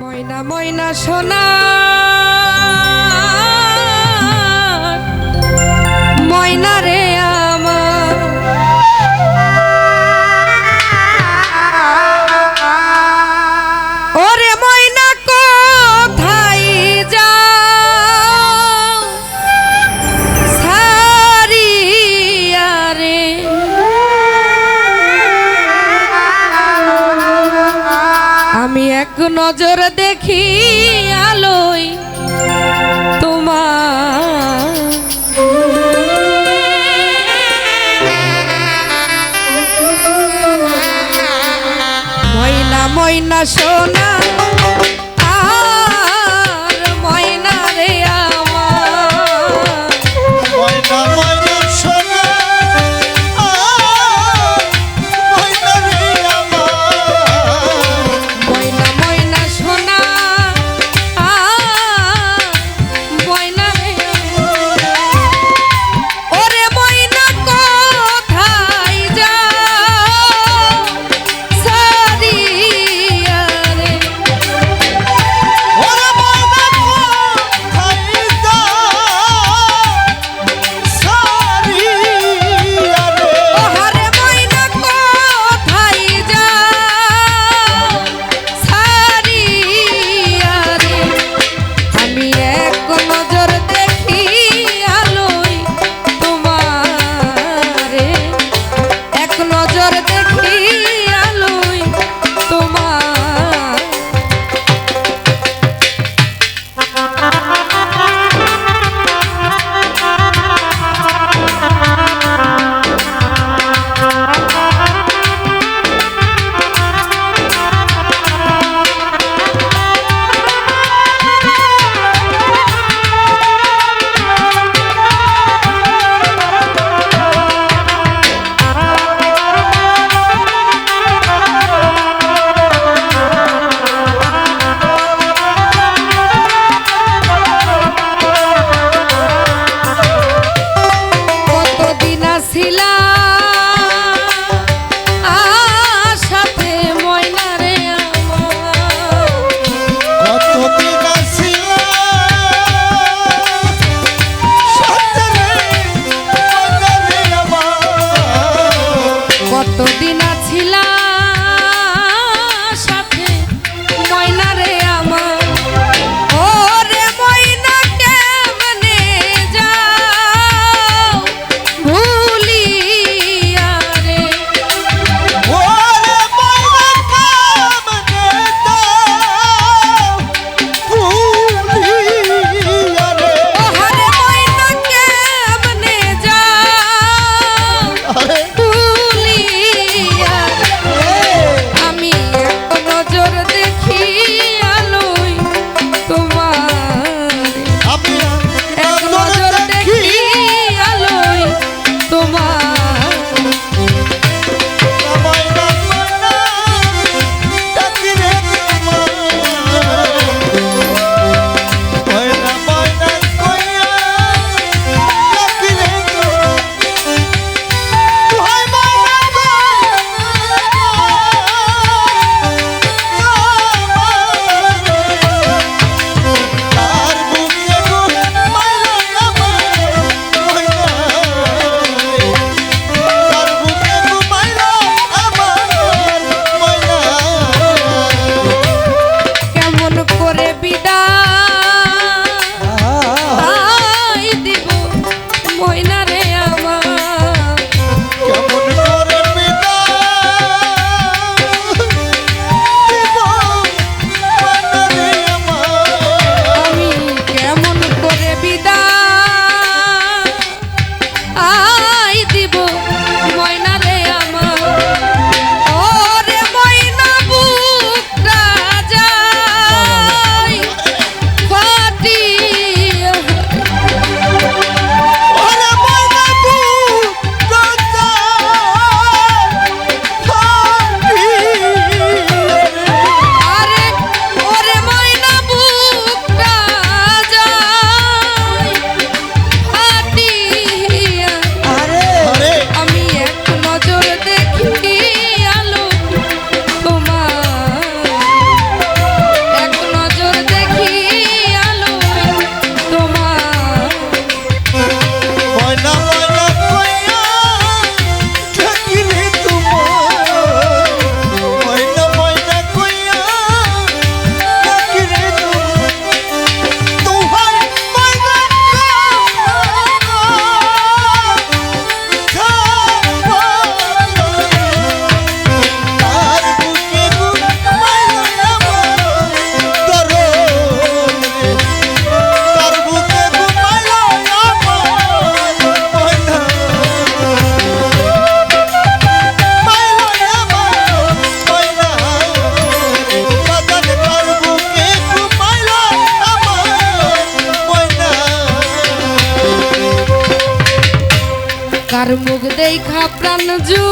ময়না ময়না সোনা। এক নজর দেখি আলোই তোমার। ময়না ময়না সোনা কার মুখ দেখা প্রাণ জু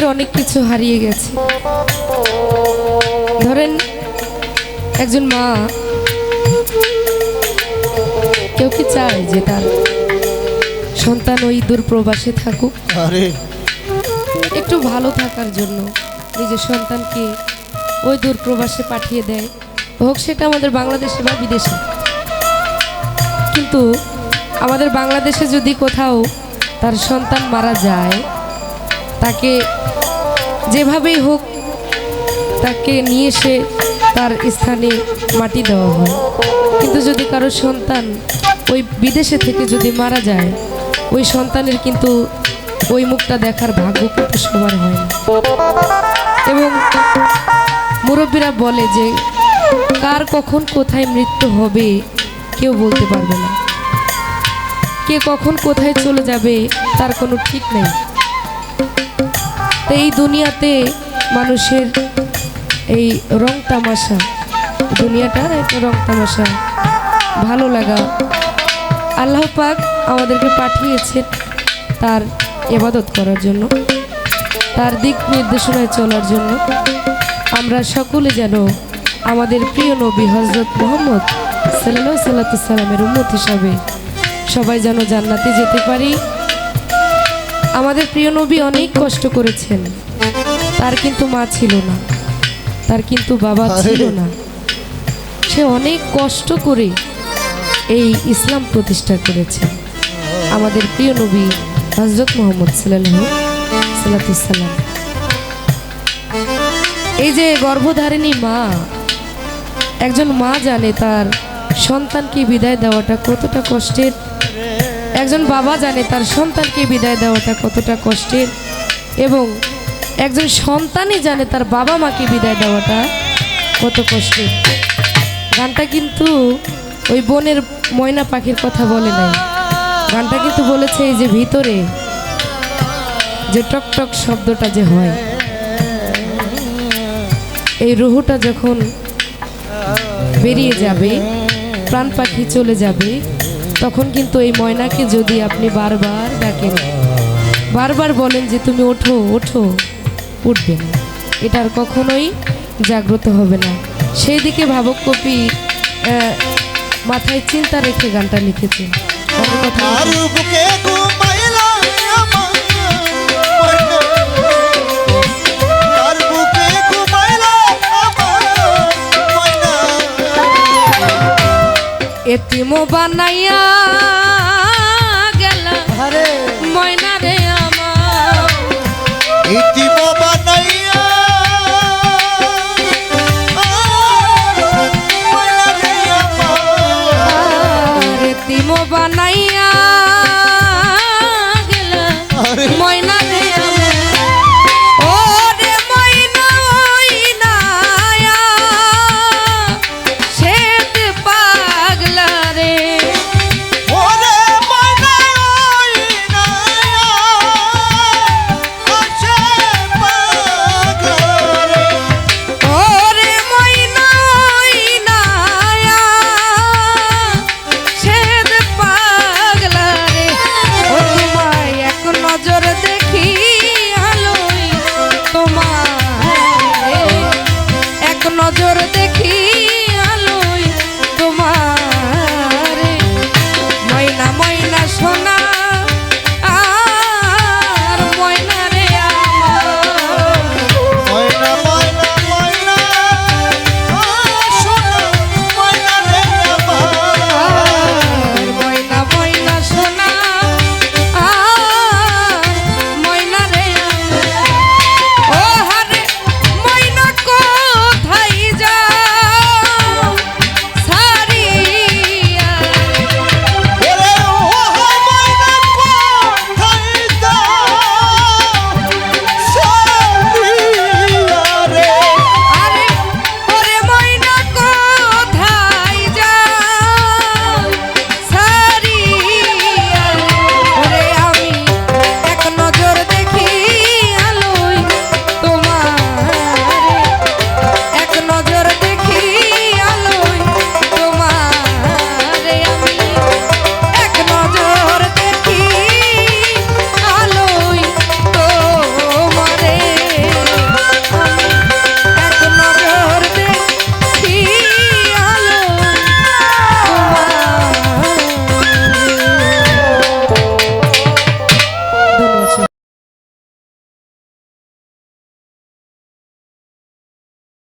অনেকের অনেক কিছু হারিয়ে গেছে। ধরেন একজন মা কেউ কি চায় যে তার সন্তান ওই দূর প্রবাসে থাকুক? একটু ভালো থাকার জন্য নিজের সন্তানকে ওই দূর প্রবাসে পাঠিয়ে দেয়। হোক সেটা আমাদের বাংলাদেশে বা বিদেশে। কিন্তু আমাদের বাংলাদেশে যদি কোথাও তার সন্তান মারা যায় তাকে যেভাবেই হোক তাকে নিয়ে এসে তার স্থানে মাটি দেওয়া হয়। কিন্তু যদি কারও সন্তান ওই বিদেশে থেকে যদি মারা যায়, ওই সন্তানের কিন্তু ওই মুখটা দেখার ভাগ্য কিন্তু সবার হয় না। এবং মুরব্বীরা বলে যে, কার কখন কোথায় মৃত্যু হবে কেউ বলতে পারবে না। কে কখন কোথায় চলে যাবে তার কোনো ঠিক নেই। তো এই দুনিয়াতে মানুষের এই রং তামাশা দুনিয়াটার একটা রং তামাশা, ভালো লাগা। আল্লাহ পাক আমাদেরকে পাঠিয়েছেন তার এবাদত করার জন্য, তার দিক নির্দেশনায় চলার জন্য। আমরা সকলে যেন আমাদের প্রিয় নবী হজরত মোহাম্মদ সাল্লাহ সাল্লামের উম্মত হিসাবে সবাই যেন জান্নাতে যেতে পারি। আমাদের প্রিয় নবী অনেক কষ্ট করেছেন। তার কিন্তু মা ছিল না। তার কিন্তু বাবা ছিল না। সে অনেক কষ্ট করে এই ইসলাম প্রতিষ্ঠা করেছে। আমাদের প্রিয় নবী হজরত মোহাম্মদ সাল্লাহ সাল্লাতুসাল্লাম এই যে গর্ভধারিণী মা একজন মা জানে তার সন্তানকে বিদায় দেওয়াটা কতটা কষ্টের। একজন বাবা জানে তার সন্তানকে বিদায় দেওয়াটা কতটা কষ্টের। এবং একজন সন্তানই জানে তার বাবা মাকে বিদায় দেওয়াটা কত কষ্টের। গানটা কিন্তু ওই বনের ময়না পাখির কথা বলে নাই। গানটা কিন্তু বলেছে এই যে ভিতরে যে টক টক শব্দটা যে হয়। এই রুহুটা যখন বেরিয়ে যাবে, প্রাণ পাখি চলে যাবে তখন কিন্তু এই ময়নাকে যদি আপনি বারবার ডাকেন, বারবার বলেন যে তুমি ওঠো ওঠো, উঠবে না। আর কখনোই জাগ্রত হবে না। সেই দিকে ভাবক কপি মাথায় চিন্তা রেখে গানটা লিখেছে। কথা এতিমো বানাইয়া গেলা। ময়না রে আমার। ইতিম